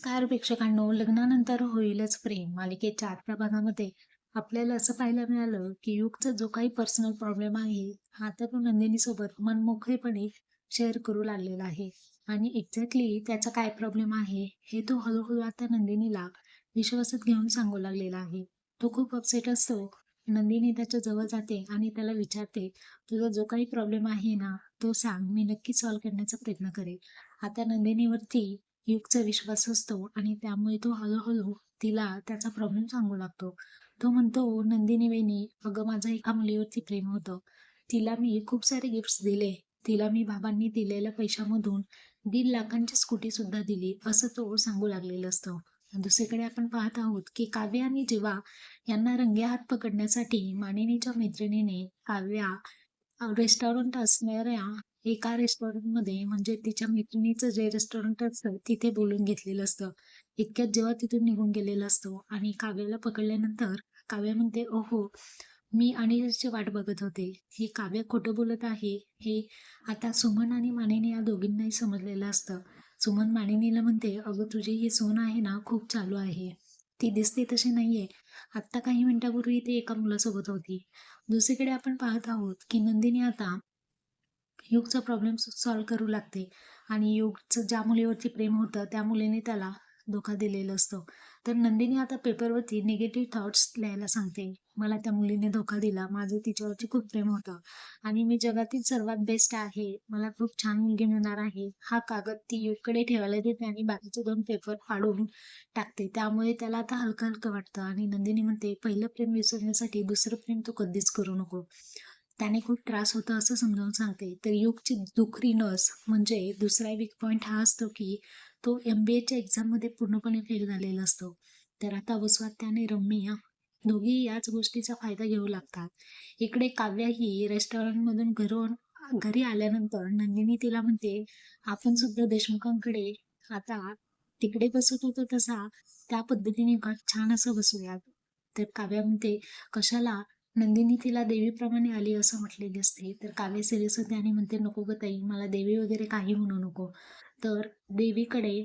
नमस्कार प्रेक्षकांनो. लग्नानंतर होईलच प्रेम. मालिकेच्या आजच्या भागामध्ये आपल्याला असं पाहायला मिळालं की युगचा जो काही पर्सनल प्रॉब्लेम आहे हा तर तो नंदिनीसोबत मनमोकळेपणे शेअर करू लागलेला आहे. आणि एक्झॅक्टली त्याचा काय प्रॉब्लेम आहे हे तो हळूहळू आता नंदिनीला विश्वासात घेऊन सांगू लागलेला आहे. तो खूप अपसेट असतो. नंदिनी त्याच्याजवळ जाते आणि त्याला विचारते तुझा जो काही प्रॉब्लेम आहे ना तो सांग. मी नक्की सॉल्व्ह करण्याचा प्रयत्न करेल. आता नंदिनीवरती युगचा विश्वास असतो आणि त्यामुळे तो हळूहळू तिला त्याचा प्रॉब्लेम सांगू लागतो. तो म्हणतो नंदिनी वेणी अगं माझं एका मुलीवरती प्रेम होतं. तिला मी खूप सारे गिफ्ट्स दिले. तिला मी बाबांनी दिलेल्या पैशामधून दीड लाखांची स्कूटी सुद्धा दिली. असं तो सांगू लागलेलं असतं. दुसरीकडे आपण पाहत आहोत की काव्या आणि जीवा यांना रंगेहात पकडण्यासाठी मानिनीच्या मैत्रिणीने काव्या रेस्टॉरंट असणाऱ्या एका रेस्टॉरंटमध्ये म्हणजे तिच्या मैत्रिणीचं जे रेस्टॉरंट असतं तिथे बोलून घेतलेलं असतं. इतक्यात जेव्हा तिथून निघून गेलेला असतो आणि काव्याला पकडल्यानंतर काव्या म्हणते ओहो मी अनिलची वाट बघत होते. ही काव्य खोटं बोलत आहे हे आता सुमन आणि मानिनी या दोघींनाही समजलेलं असतं. सुमन मानिनीला म्हणते अगं तुझी ही सोन आहे ना खूप चालू आहे. ती दिसते तशी नाही आहे आत्ता काही मिनिटापूर्वी ती एका मुलासोबत होती. दुसरीकडे आपण पाहत आहोत की नंदिनी आता योगचा प्रॉब्लेम सॉल्व्ह करू लागते. आणि योगचं ज्या मुलीवरती प्रेम होतं त्या मुलीने त्याला धोका दिलेला असतो. तर नंदिनी आता पेपरवरती निगेटिव्ह थॉट्स लिहायला सांगते. मला त्या मुलीने धोका दिला. माझं तिच्यावरती खूप प्रेम होतं. आणि मी जगातील सर्वात बेस्ट आहे. मला खूप छान मुलगी मिळणार आहे. हा कागद ती युगकडे ठेवायला देते आणि बाकीचे दोन पेपर फाडून टाकते. त्यामुळे त्याला आता हलकं हलकं वाटतं. आणि नंदिनी म्हणते पहिलं प्रेम विसरण्यासाठी दुसरं प्रेम तू कधीच करू नको. त्याने खूप त्रास होतो असं समजावून सांगते. तर युगची दुखरी नस म्हणजे दुसरा वीक पॉईंट हा असतो की तो एम बी एच्या एक्झाममध्ये पूर्णपणे फेल झालेला असतो. तर आता वसवात आणि रम्य दोघी याच गोष्टीचा फायदा घेऊ लागतात. इकडे काव्या ही रेस्टॉरंटमधून घरून घरी आल्यानंतर नंदिनी तिला म्हणते आपण सुद्धा देशमुखांकडे आता तिकडे बसत होतो तसा त्या पद्धतीने घर छान असं बसूयात. तर काव्या म्हणते कशाला नंदिनी तिला देवीप्रमाणे आली असं म्हटलेली असते. तर काव्य सिरियस होते आणि म्हणते नको ग ताई मला देवी वगैरे काही म्हणू नको. तर देवीकडे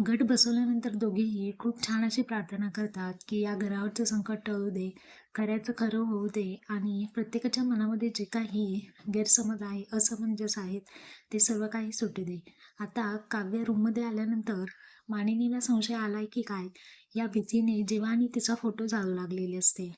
गट बसवल्यानंतर दोघेही खूप छान अशी प्रार्थना करतात की या घरावरचं संकट टळू दे खऱ्याचं खरं होऊ दे आणि प्रत्येकाच्या मनामध्ये जे काही गैरसमज आहे असमंजस आहेत ते सर्व काही सुटू दे. आता काव्य रूममध्ये आल्यानंतर मानिनीला संशय आलाय की काय या भीतीने जेव्हा आणि तिचा फोटो जाळू लागलेली असते.